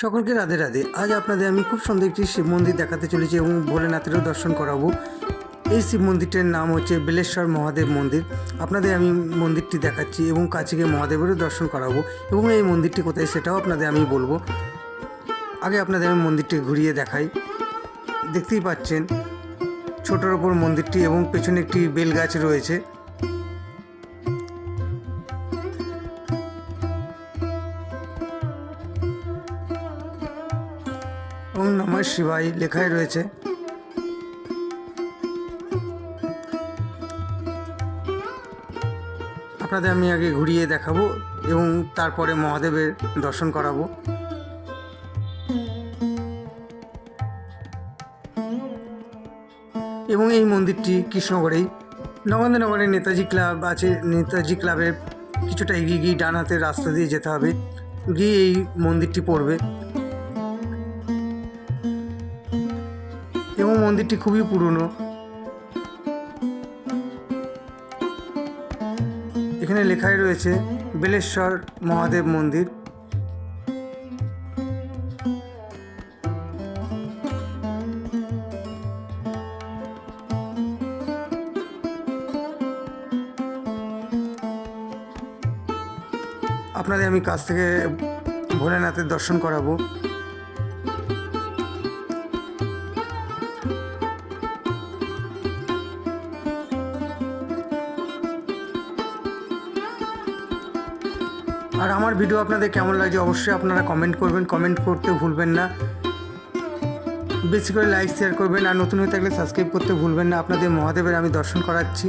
সকলকে রাধে রাধে। আজ আপনাদের আমি খুব সুন্দর একটি শিব মন্দির দেখাতে চলেছি এবং ভোলেনাথেরও দর্শন করাবো। এই শিব মন্দিরটির নাম হচ্ছে বেলেশ্বর মহাদেব মন্দির। আপনাদের আমি মন্দিরটি দেখাচ্ছি এবং কাছে গিয়ে মহাদেবেরও দর্শন করাবো এবং এই মন্দিরটি কোথায় সেটাও আপনাদের আমি বলব। আগে আপনাদের আমি মন্দিরটি ঘুরিয়ে দেখাই। দেখতেই পাচ্ছেন, ছোটোর ওপর মন্দিরটি এবং পেছনে একটি বেল গাছ রয়েছে। এবং নমঃ শিবাই লেখাই রয়েছে। আপনাদের আমি আগে ঘুরিয়ে দেখাবো এবং তারপরে মহাদেবের দর্শন করাবো। এবং এই মন্দিরটি কৃষ্ণগড়েই। নগেন্দ্রনগরে নেতাজি ক্লাব আছে, নেতাজি ক্লাবের কিছুটা এগিয়ে গিয়ে ডান হাতের রাস্তা দিয়ে যেতে হবে। গিয়ে এই মন্দিরটি পড়বে। এবং মন্দিরটি খুবই পুরনো। এখানে লেখাই রয়েছে, বেলেশ্বর মহাদেব মন্দির। আপনাদের আমি কাছ থেকে ভোলেনাথের দর্শন করাবো। আর আমার ভিডিও আপনাদের কেমন লাগছে অবশ্যই আপনারা কমেন্ট করবেন কমেন্ট করতে ভুলবেন না। বেশি করে লাইক শেয়ার করবেন আর নতুন হয়ে থাকলে সাবস্ক্রাইব করতে ভুলবেন না। আপনাদের মহাদেবের আমি দর্শন করাচ্ছি।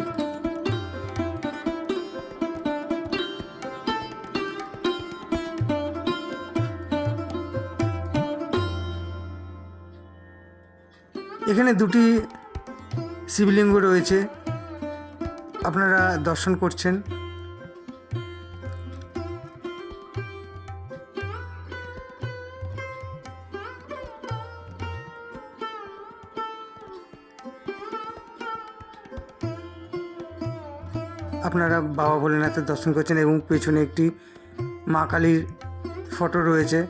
এখানে দুটি শিবলিঙ্গ রয়েছে। আপনারা দর্শন করছেন। আপনারা বাবা ভোলেনাথের দর্শন করছেন এবং পেছনে একটি মা কালীর ফটো রয়েছে।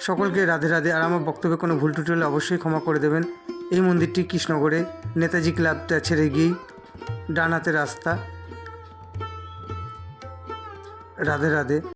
সকলকে রাধে রাধে। আর আমার বক্তব্যে কোনো ভুল ত্রুটি হলে অবশ্যই ক্ষমা করে দেবেন। এই মন্দিরটি কৃষ্ণগড়ে নেতাজি ক্লাবটা ছেড়ে গিয়েই ডান হাতে রাস্তা। রাধে রাধে।